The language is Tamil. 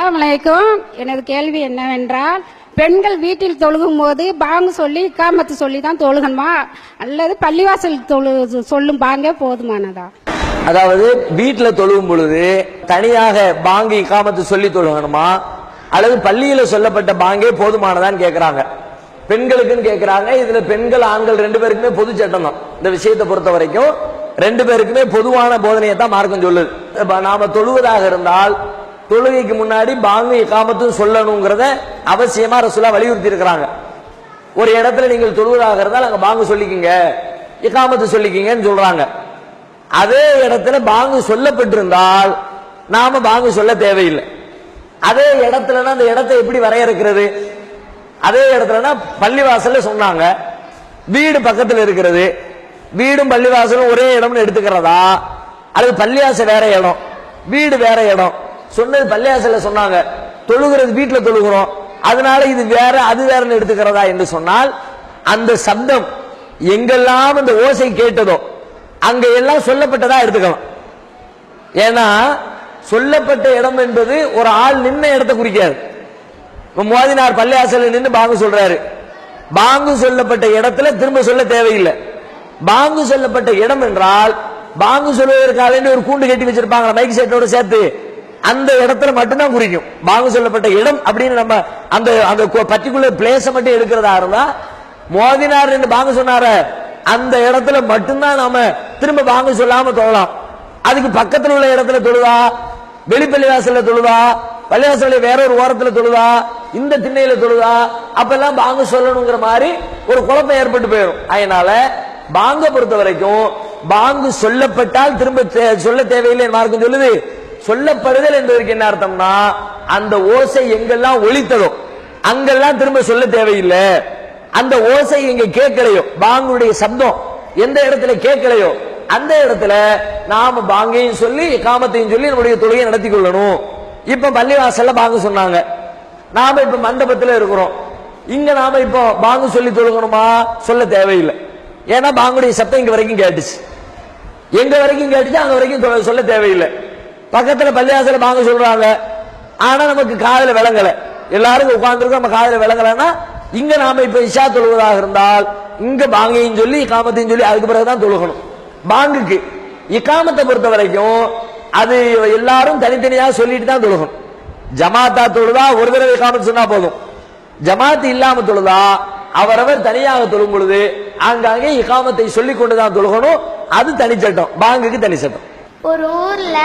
அலாமலைக்கும் எனது கேள்வி என்னவென்றால் பெண்கள் வீட்டில் தொழுகும் போது பாங்கு சொல்லி இக்காமத்து சொல்லி தான் தொழுகணுமா? அல்லது பள்ளிவாசல் தொழு சொல்லும் பாங்கே போதுமானதா? அதாவது வீட்டில் தொழுகும் பொழுது தனியாக பாங்கி இக்காமத்து சொல்லி தொழுகணுமா? அல்லது பள்ளியில சொல்லப்பட்ட பாங்கே போதுமானதான்னு கேட்குறாங்க பெண்களுக்குன்னு கேட்கிறாங்க இதுல பெண்கள் ஆண்கள் ரெண்டு பேருக்குமே பொது சட்டம் தான். இந்த விஷயத்தை பொறுத்த வரைக்கும் ரெண்டு பேருக்குமே பொதுவான போதனையை தான் மார்க்கம் சொல்லுது. நாம தொழுவதாக இருந்தால் தொழுகைக்கு முன்னாடி பாங்கு இக்காமத்தும் சொல்லணுங்கிறத அவசியமா ரசூலா வலியுறுத்தி இருக்கிறாங்க ஒரு இடத்துல நீங்கள் தொழுவதாக இருந்தால் அங்க பாங்கு சொல்லிக்கிங்க இக்காமத்து சொல்லிக்கிங்கன்னு சொல்றாங்க. அதே இடத்துல பாங்கு சொல்லப்பட்டிருந்தால் நாம பாங்கு சொல்ல தேவையில்லை. அதே இடத்துலனா அந்த இடத்தை எப்படி வரையறுக்கிறது? அதே இடத்துலனா பள்ளிவாசல்ல சொன்னாங்க வீடு பக்கத்தில் இருக்கிறது வீடும் பள்ளிவாசலும் ஒரே இடம்னு எடுத்துக்கிறதா? அல்லது பள்ளிவாசல் வேற இடம் வீடு வேற இடம் சொன்னது பள்ளியாசல சொன்னாங்க. தொழுகிறது வீட்டுல தொழுகிறோம். அதனால இது வேற அது வேறன்னு எடுத்துக்கிறதா என்று சொன்னால் அந்த சப்தம் எங்கெல்லாம் அந்த ஓசை கேட்டதோ அங்க எல்லாம் சொல்லப்பட்டதா எடுத்துக்கலாம் ஏன்னா சொல்லப்பட்ட இடம் என்பது ஒரு ஆள் நின்ன இடத்தை குறிக்காது. இப்ப மோதினார் பள்ளியாசல நின்று பாங்கு சொல்றாரு. பாங்கு சொல்லப்பட்ட இடத்துல திரும்ப சொல்ல தேவையில்லை. பாங்கு சொல்லப்பட்ட இடம் என்றால் பாங்கு சொல்வதற்காக ஒரு கூண்டு கட்டி வச்சிருப்பாங்க மைக் செட்டோட சேர்த்து. அந்த இடத்துல மட்டும்தான் குறிக்கும். பாங்கு சொல்லப்பட்ட இடம் அப்படின்னு நம்ம அந்த அந்த பர்டிகுலர் பிளேஸ மட்டும் எடுக்கிறதா இருந்தா மோதினார் என்று பாங்கு சொன்னார அந்த இடத்துல மட்டும்தான் நாம திரும்ப பாங்கு சொல்லாம தொழலாம். அதுக்கு பக்கத்தில் உள்ள இடத்துல தொழுதா வெளிப்பள்ளி வாசல்ல தொழுதா பள்ளிவாசல வேற ஒரு ஓரத்துல தொழுதா இந்த திண்ணையில தொழுதா அப்பெல்லாம் பாங்கு சொல்லணுங்கிற மாதிரி ஒரு குழப்பம் ஏற்பட்டு போயிடும். அதனால பாங்க பொறுத்த வரைக்கும் பாங்கு சொல்லப்பட்டால் திரும்ப தே- சொல்ல தேவையில்லை மார்க்கம் சொல்லுது. சொல்லப்படுதல் என்பதற்கு என்ன அர்த்தம்னா அந்த ஓசை எங்கெல்லாம் ஒழித்ததோ அங்கெல்லாம் திரும்ப சொல்ல தேவையில்லை. அந்த ஓசை இங்க கேட்கலையோ பாங்குடைய சப்தம் எந்த இடத்துல கேட்கலையோ அந்த இடத்துல நாம பாங்கையும் சொல்லி காமத்தையும் சொல்லி நம்முடைய தொழுகையை நடத்தி கொள்ளணும். இப்ப பள்ளிவாசல்ல பாங்கு சொன்னாங்க. நாம இப்ப மண்டபத்துல இருக்கிறோம். இங்க நாம இப்போ பாங்கு சொல்லி தொழுகணுமா? சொல்ல தேவையில்லை. ஏன்னா பாங்குடைய சத்தம் இங்க வரைக்கும் கேட்டுச்சு. எங்க வரைக்கும் கேட்டுச்சு அங்க வரைக்கும் சொல்ல தேவையில்லை. பக்கத்துல பள்ளிவாசல வாங்க சொல்றாங்க. ஆனா நமக்கு காதல விளங்கல. எல்லாரும் உட்கார்ந்துருக்கோம் நம்ம காதல விளங்கலன்னா இங்க நாம இப்ப இஷா தொழுவதாக இருந்தால் இங்க பாங்கையும் சொல்லி இக்காமத்தையும் சொல்லி அதுக்கு பிறகுதான் தொழுகணும். பாங்குக்கு. இக்காமத்தை பொறுத்த வரைக்கும் அது எல்லாரும் தனித்தனியா சொல்லிட்டு தான் தொழுகணும். ஜமாத்தா தொழுதா ஒரு தடவை இக்காமத்து சொன்னா போதும். ஜமாத்து இல்லாம தொழுதா அவரவர் தனியாக தொழும் பொழுது ஆங்காங்கே இகாமத்தை சொல்லிக் கொண்டுதான் தொழுகணும். அது தனிச்சட்டம். பாங்குக்கு தனி சட்டம் ஒரு ஊர்ல